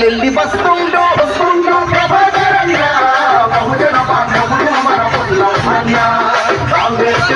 ఎల్లెల్లి వస్తుండో. వస్తుండో ప్రభాకరన్న. బహుజన పాండవుడు మన పొల్ల కాంగ్రెస్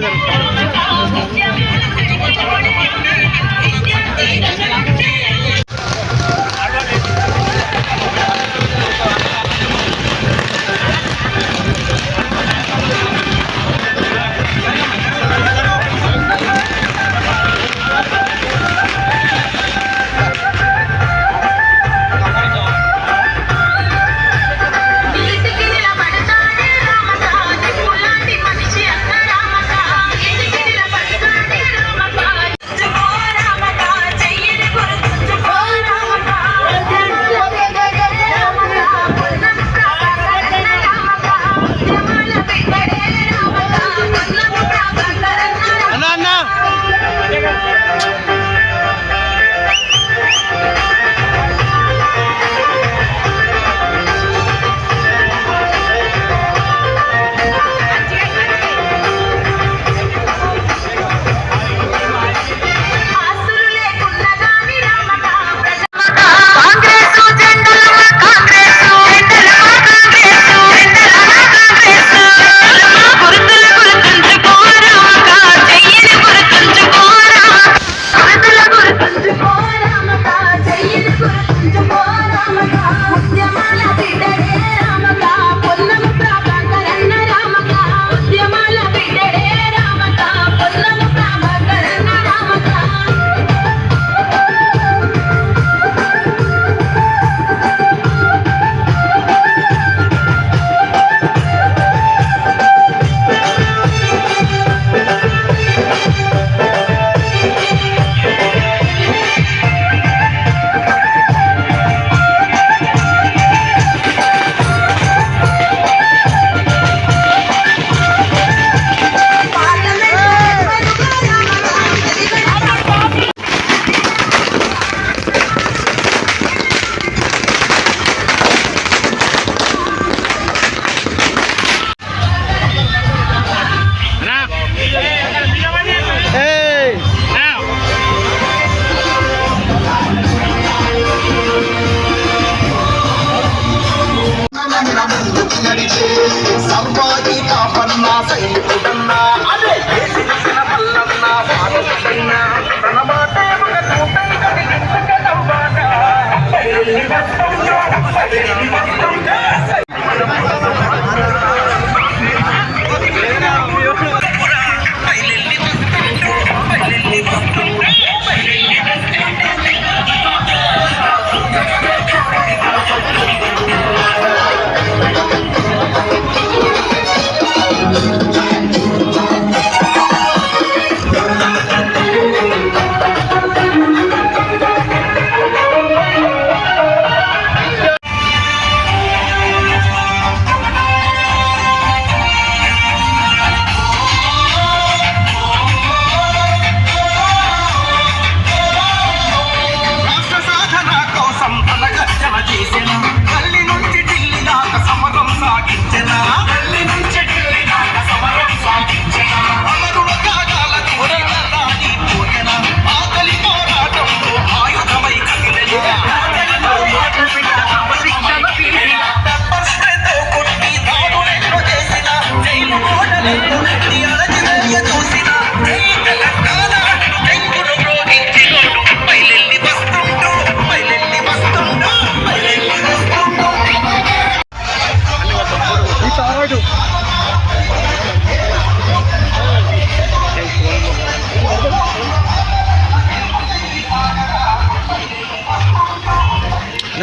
cátedra.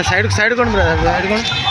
సైడ్కి సైడ్ సైడ్ బ్రదర్ సైడ్ కొండి.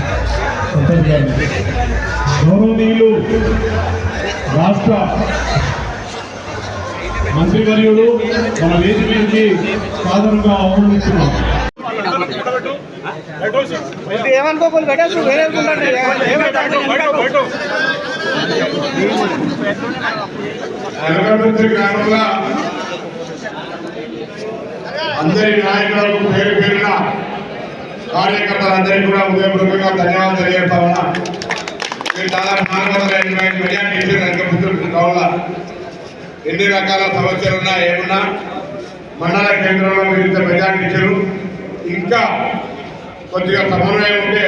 సైడ్ గౌరవనీయులు రాష్ట్ర మంత్రివర్యుడు మన వేది మీదకి సాధారణంగా ఆహ్వానిస్తున్నాం. కారణంగా అందరి నాయకులకు పేరు పేరున కార్యకర్తలందరికీ కూడా ఉదయపూర్వకంగా ధన్యవాదాలు తెలియజేస్తా ఉన్నా. మీరు దాదాపు నాలుగు వందల ఎనభై ఐదు మెజార్టీ రంగపుత్రులకు కావాలా? ఎన్ని రకాల సమస్యలు ఉన్నా ఏమున్నా? మండల కేంద్రంలో మీరు ఇంత మెజార్టీ ఇచ్చారు. ఇంకా కొద్దిగా సమన్వయం ఉంటే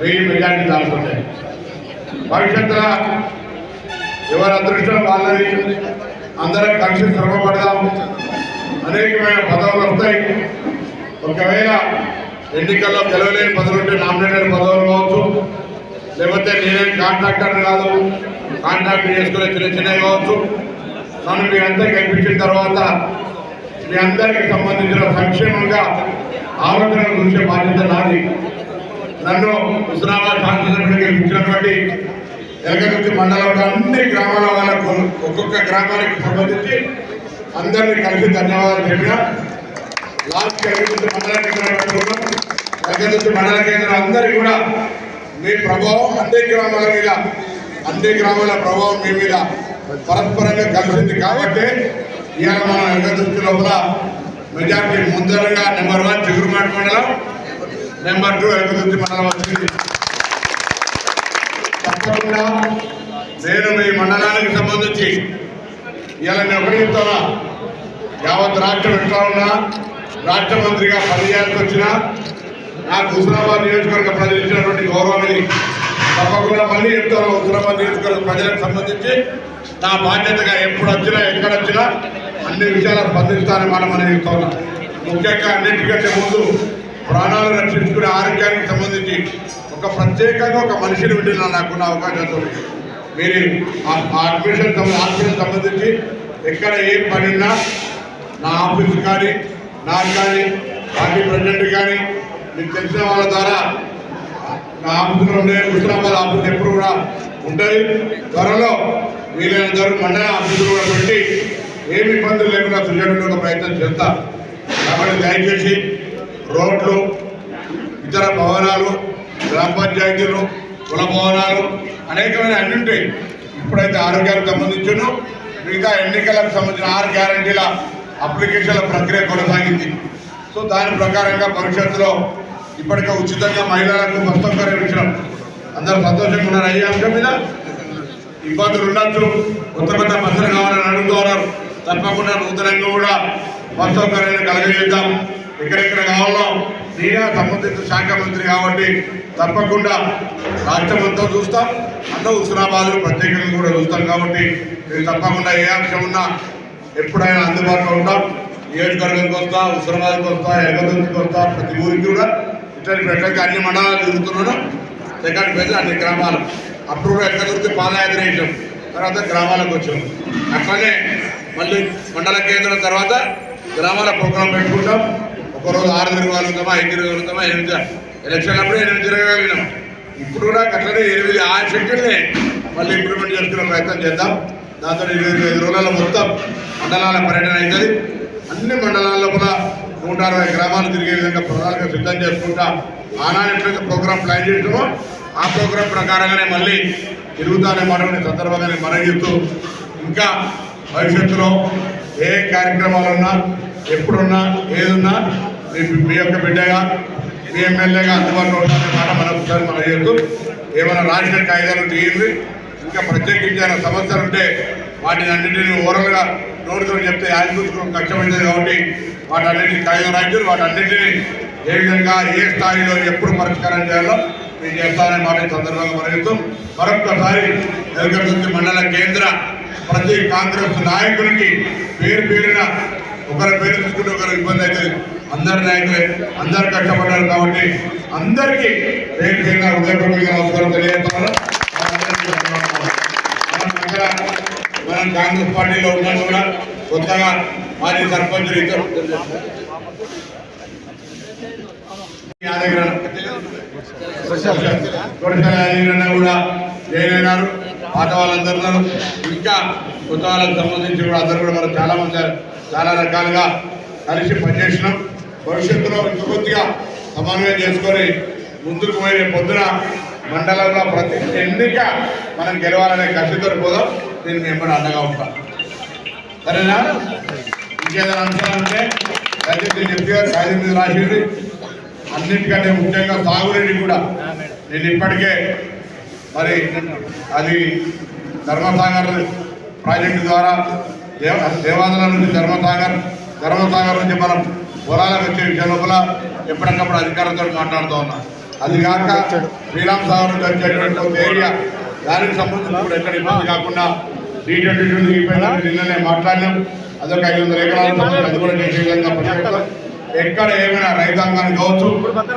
వెయ్యి మెజార్టీ దాటుతుంటాయి భవిష్యత్తులో ఎవరి అదృష్టం వాళ్ళని అందరం కలిసి శ్రమపడదాం. అనేకమైన పదవులు వస్తాయి. ఒకవేళ ఎన్నికల్లో గెలవలేని పదవులు నామినేటెడ్ పదవులు కావచ్చు. లేకపోతే నేనేం కాంట్రాక్టర్ కాదు. కాంట్రాక్ట్ చేసుకునే చిన్న చిన్నవి కావచ్చు. నన్ను మీ అందరికి కనిపించిన తర్వాత మీ అందరికి సంబంధించిన సంక్షేమంగా ఆలోచన చూసే బాధ్యత నాది. నన్ను హుస్నాబాద్ శాసనసభ్యుడికి ఇచ్చినటువంటి ఎలగదుర్తి మండలంలో అన్ని గ్రామాల వాళ్ళకు ఒక్కొక్క గ్రామానికి సంబంధించి అందరినీ కలిసి ధన్యవాదాలు చెప్పిన. లాస్ట్ ఎలగదుర్తి మండల కేంద్రం పెట్టుకున్నాం మండల కేంద్రం అందరికీ కూడా మీ ప్రభావం అన్ని గ్రామాల మీద అన్ని గ్రామాల ప్రభావం మీ మీద పరస్పరంగా కలిసింది. కాబట్టి ఇవాళ మన ఎలగదుర్తి లోపల మెజార్టీ ముందరగా నెంబర్ వన్ చిగురుమాట మండలం నెంబర్ టూ ఎలగదుర్తి మండలం వచ్చింది. తప్పకుండా నేను మీ మండలానికి సంబంధించి ఇలా నేను ఒకటి చెప్తానా యావత్ రాష్ట్రం ఎట్లా ఉన్నా రాష్ట్ర మంత్రిగా పనిచేయాల్సి వచ్చిన నాకు హుస్నాబాద్ నియోజకవర్గ ప్రజలు ఇచ్చినటువంటి గౌరవాన్ని తప్పకుండా మళ్ళీ చెప్తాను. హుస్నాబాద్ నియోజకవర్గ ప్రజలకు సంబంధించి నా బాధ్యతగా ఎప్పుడు వచ్చినా ఎక్కడ వచ్చినా అన్ని విషయాలు స్పందిస్తానని మనం అని చెప్తా ముఖ్యంగా అన్నింటికంటే ముందు ప్రాణాలు రక్షించుకునే ఆరోగ్యానికి సంబంధించి ఒక ప్రత్యేకంగా ఒక మనిషిని వింటున్నా నాకున్న అవకాశంతో మీరు ఆ అడ్మిషన్ సంబ- హాస్పిటల్ సంబంధించి ఎక్కడ ఏం పని ఉన్నా నా ఆఫీస్ కానీ నాకు కానీ పార్టీ ప్రెసిడెంట్ కానీ మీకు తెలిసిన వాళ్ళ ద్వారా నా ఆఫీసులో ఉండే హుస్నాబాద్ ఆఫీస్ ఎప్పుడు కూడా ఉంటుంది. త్వరలో వీలైనంత వరకు మండల ఆఫీసులు కూడా పెట్టి ఏమి ఇబ్బందులు లేకుండా చూసేటువంటి ప్రయత్నం చేస్తా. కాబట్టి దయచేసి రోడ్లు ఇతర భవనాలు గ్రామ పంచాయతీలు కుల భవనాలు అనేకమైన అన్ని ఉంటాయి. ఇప్పుడైతే ఆరోగ్యానికి సంబంధించిన. మిగతా ఎన్నికలకు సంబంధించిన ఆరు గ్యారంటీల అప్లికేషన్ల ప్రక్రియ కొనసాగింది. సో దాని ప్రకారంగా భవిష్యత్తులో ఇప్పటికే ఉచితంగా మహిళలకు మొత్తం సౌకర్యం అందరూ సంతోషంగా ఉన్నారు. అయ్యే అంశం మీద ఇబ్బందులు ఉండొచ్చు కొత్త కొత్త బస్సులు కావాలని అడుగుతున్నారు. తప్పకుండా నూతనంగా కూడా బస్ సౌకర్యాన్ని కలగజేద్దాం. ఎక్కడెక్కడ కావాలో నేనే సంబంధిత శాఖ మంత్రి కాబట్టి తప్పకుండా రాష్ట్రం అంతా చూస్తాం. అందరూ హుస్నాబాద్ ప్రత్యేకంగా కూడా చూస్తాం కాబట్టి మీరు తప్పకుండా ఏ అంశం ఉన్నా ఎప్పుడైనా అందుబాటులో ఉంటాం. నియోజకవర్గానికి వస్తా హుస్నాబాద్కి వస్తా ఎగదొరికి వస్తా ప్రతి ఊరికి కూడా. ఇట్లాంటి పెట్టడానికి అన్ని మండలాలు తిరుగుతున్నాడు సెకండ్ ఫేజ్ అన్ని గ్రామాలు. అప్పుడు ఎక్కడ దొరికితే పాదయాత్ర వేసాం తర్వాత గ్రామాలకు వచ్చాం. అట్లనే మళ్ళీ మండల కేంద్రం తర్వాత గ్రామాల ప్రోగ్రాం పెట్టుకుంటాం. ఒకరోజు ఆరు తిరగలుగుతామా ఐదు తిరగలుగుతామా ఎనిమిది ఎలక్షన్ అప్పుడు ఎనిమిది తిరగలిగినాం ఇప్పుడు కూడా అట్లనే ఎనిమిది ఆరు షెడ్యూల్ని మళ్ళీ ఇంప్లిమెంట్ చేసుకునే ప్రయత్నం చేద్దాం. దాంతో ఇరవై ఐదు రోజుల మొత్తం మండలాల పర్యటన అవుతుంది అన్ని మండలాల్లో కూడా నూట అరవై గ్రామాలు తిరిగే విధంగా ప్రధానంగా సిద్ధం చేసుకుంటా ఆనాడు ఎట్లయితే ప్రోగ్రామ్ ప్లాన్ చేసామో ఆ ప్రోగ్రామ్ ప్రకారంగానే మళ్ళీ తిరుగుతానే మాటని సందర్భంగానే మనం చెప్తూ ఇంకా భవిష్యత్తులో ఏ కార్యక్రమాలున్నా ఎప్పుడున్నా ఏదున్నా మీ మీ యొక్క బిడ్డగా మీ ఎమ్మెల్యేగా అందుబాటులో ఉండాలనే మాట మరొకసారి మనం చేస్తూ ఏమైనా రాజకీయ కాగితాలు తీయండి. ఇంకా ప్రత్యేకించిన సమస్యలు ఉంటే వాటిని అన్నింటినీ ఓరల్గా నోటితో చెప్తే యాజకూర్చుకోవడం కష్టమైంది కాబట్టి వాటన్నింటినీ కాగితం రాజ్యులు వాటన్నింటినీ ఏ విధంగా ఏ స్థాయిలో ఎప్పుడు పరిష్కారం చేయాలో మీరు చేస్తానని మాట సందర్భంగా మనగిస్తూ మరొక్కసారి ఎలుగర్తి మండల కేంద్ర ప్రతి కాంగ్రెస్ నాయకులకి పేరు పేరున ఒకరి పేరు తీసుకుంటే ఒకరు ఇబ్బంది అవుతుంది అందరి నాయకులే అందరు కష్టపడ్డారు కాబట్టి అందరికీ పేరు పేరున హృదయపూర్వకంగా నమస్కారం తెలియజేస్తున్నాను మనం మనం కాంగ్రెస్ పార్టీలో ఉన్నా కూడా కొత్తగా మాజీ సర్పంచులు ఇద్దరు కూడా జైన్ పాత వాళ్ళందరూ ఇంకా కొత్త వాళ్ళకి సంబంధించి కూడా అందరూ కూడా మనం చాలా మంది చాలా రకాలుగా కలిసి పనిచేసినాం. భవిష్యత్తులో ఇంకొద్దిగా సమన్వయం చేసుకొని ముందుకు పోయే పొద్దున మండలంలో ప్రతి ఎన్నిక మనం గెలవాలనే కసితో పోదాం. దీన్ని మేము అండగా ఉంటాం. సరేనా? ఇంకేదైనా అంశాలు ఉంటే దయచేసి చెప్పి గారు మీద రాసింది అన్నిటికంటే ముఖ్యంగా సాగునీటి కూడా. నేను ఇప్పటికే మరి అది ధర్మసాగర్ ప్రాజెక్టు ద్వారా దేవ దేవాలయాల నుంచి ధర్మసాగర్ ధర్మసాగర్ నుంచి మనం పొలాలకు వచ్చే విషయం లోపల ఎప్పటికప్పుడు అధికారులతో మాట్లాడుతూ ఉన్నాం. అది కాక శ్రీరామ్ సాగర్ వచ్చేటువంటి ఒక ఏరియా దానికి సంబంధించి కూడా ఎక్కడ ఇబ్బంది కాకుండా టీ ట్వంటీ టూ దిగిపోయినా నిన్ననే మాట్లాడినాం. అదొక ఐదు వందల ఎకరాల సంబంధించి అది కూడా చేసే విధంగా పనిచేస్తాం ఎక్కడ ఏమైనా రైతాంగాన్ని కావచ్చు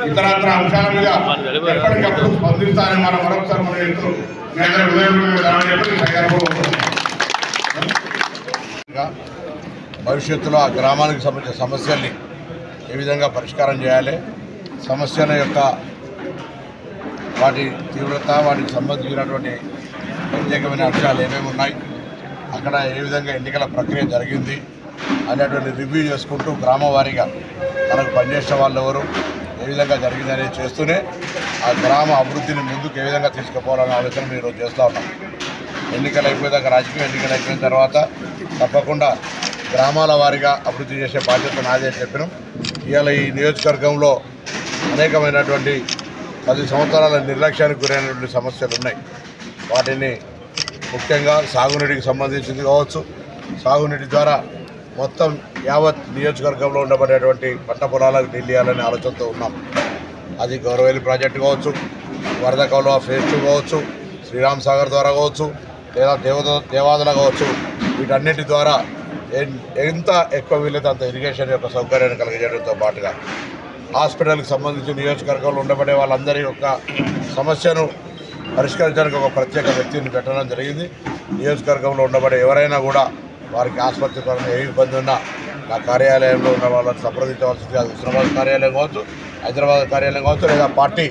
ఇతరత్ర అంశాల మీద ఎప్పటికప్పుడు స్పందిస్తారని మనం మరొకసారి మనం భవిష్యత్తులో ఆ గ్రామానికి సంబంధించిన సమస్యల్ని ఏ విధంగా పరిష్కారం చేయాలి? సమస్యల యొక్క వాటి తీవ్రత వాటికి సంబంధించినటువంటి ప్రత్యేకమైన అంశాలు ఏమేమి ఉన్నాయి అక్కడ ఏ విధంగా ఎన్నికల ప్రక్రియ జరిగింది అనేటువంటి రివ్యూ చేసుకుంటూ గ్రామ వారీగా మనకు పనిచేసే వాళ్ళు ఎవరు ఏ విధంగా జరిగింది అనేది చేస్తూనే ఆ గ్రామ అభివృద్ధిని ముందుకు ఏ విధంగా తీసుకుపోవాలనే ఆలోచన మీరు చేస్తూ ఉన్నాం. ఎన్నికలు అయిపోయాక రాజకీయ ఎన్నికలు అయిపోయిన తర్వాత తప్పకుండా గ్రామాల వారీగా అభివృద్ధి చేసే బాధ్యత నాదే చెప్పినాం. ఇవాళ ఈ నియోజకవర్గంలో అనేకమైనటువంటి పది సంవత్సరాల నిర్లక్ష్యానికి గురైనటువంటి సమస్యలు ఉన్నాయి. వాటిని ముఖ్యంగా సాగునీటికి సంబంధించింది కావచ్చు సాగునీటి ద్వారా మొత్తం యావత్ నియోజకవర్గంలో ఉండబడేటువంటి పంట పొలాలకు నిలియాలనే ఆలోచనతో ఉన్నాం. అది గౌరవేలి ప్రాజెక్టు కావచ్చు వరద కౌలవ ఫేజ్ టూ కావచ్చు శ్రీరామ్ సాగర్ ద్వారా కావచ్చు లేదా దేవద దేవాదుల కావచ్చు వీటన్నిటి ద్వారా ఎంత ఎక్కువ వీలైతే అంత ఇరిగేషన్ యొక్క సౌకర్యాన్ని కలిగజేయడంతో పాటుగా హాస్పిటల్కి సంబంధించి నియోజకవర్గంలో ఉండబడే వాళ్ళందరి యొక్క సమస్యను పరిష్కరించడానికి ఒక ప్రత్యేక వ్యక్తిని పెట్టడం జరిగింది. నియోజకవర్గంలో ఉండబడే ఎవరైనా కూడా వారికి ఆసుపత్రి పరంగా ఏ ఇబ్బంది ఉన్నా నా కార్యాలయంలో ఉన్న వాళ్ళని సంప్రదించవలసింది. అది హుస్నాబాద్ కార్యాలయం కావచ్చు హైదరాబాద్ కార్యాలయం కావచ్చు లేదా పార్టీ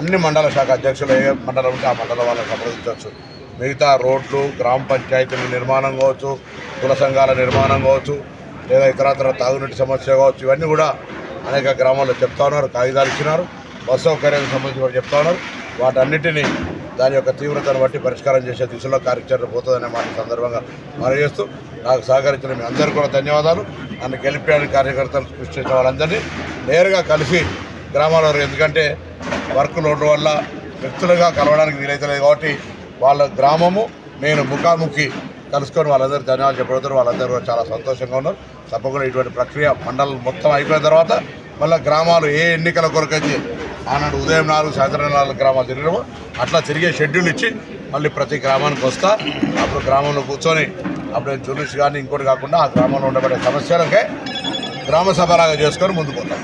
అన్ని మండల శాఖ అధ్యక్షులు ఏ మండలం ఉంటే ఆ మండలం వాళ్ళని సంప్రదించవచ్చు. మిగతా రోడ్లు గ్రామ పంచాయతీల నిర్మాణం కావచ్చు కుల సంఘాల నిర్మాణం కావచ్చు లేదా ఇతరత్ర తాగునీటి సమస్య కావచ్చు ఇవన్నీ కూడా అనేక గ్రామాల్లో చెప్తా ఉన్నారు కాగితాలు ఇచ్చినారు బస్ సౌకర్యానికి సంబంధించి కూడా చెప్తా ఉన్నారు. వాటన్నిటినీ దాని యొక్క తీవ్రతను బట్టి పరిష్కారం చేసే దిశలో కార్యాచరణ పోతుందనే మాట సందర్భంగా మనం నాకు సహకరించిన మీ అందరికీ కూడా ధన్యవాదాలు. నన్ను గెలిపేయడానికి కార్యకర్తలు కృషి చేసిన వాళ్ళందరినీ నేరుగా కలిసి గ్రామాల్లో ఎందుకంటే వర్క్ లోడ్ వల్ల వ్యక్తులుగా కలవడానికి వీలైతలేదు కాబట్టి వాళ్ళ గ్రామము నేను ముఖాముఖి కలుసుకొని వాళ్ళందరూ ధన్యవాదాలు చెప్పడంతో వాళ్ళందరూ కూడా చాలా సంతోషంగా ఉన్నారు. తప్పకుండా ఇటువంటి ప్రక్రియ మండలం మొత్తం అయిపోయిన తర్వాత మళ్ళీ గ్రామాలు ఏ ఎన్నికల కొరకైతే ఆనాడు ఉదయం నాలుగు సాయంత్రం నాలుగు గ్రామాలు తిరగడము అట్లా తిరిగే షెడ్యూల్ ఇచ్చి మళ్ళీ ప్రతి గ్రామానికి వస్తా. అప్పుడు గ్రామంలో కూర్చొని అప్పుడు జూనిస్ కానీ ఇంకోటి కాకుండా ఆ గ్రామంలో ఉండబడే సమస్యలకే గ్రామ సభలాగా చేసుకొని ముందుకు పోతాం.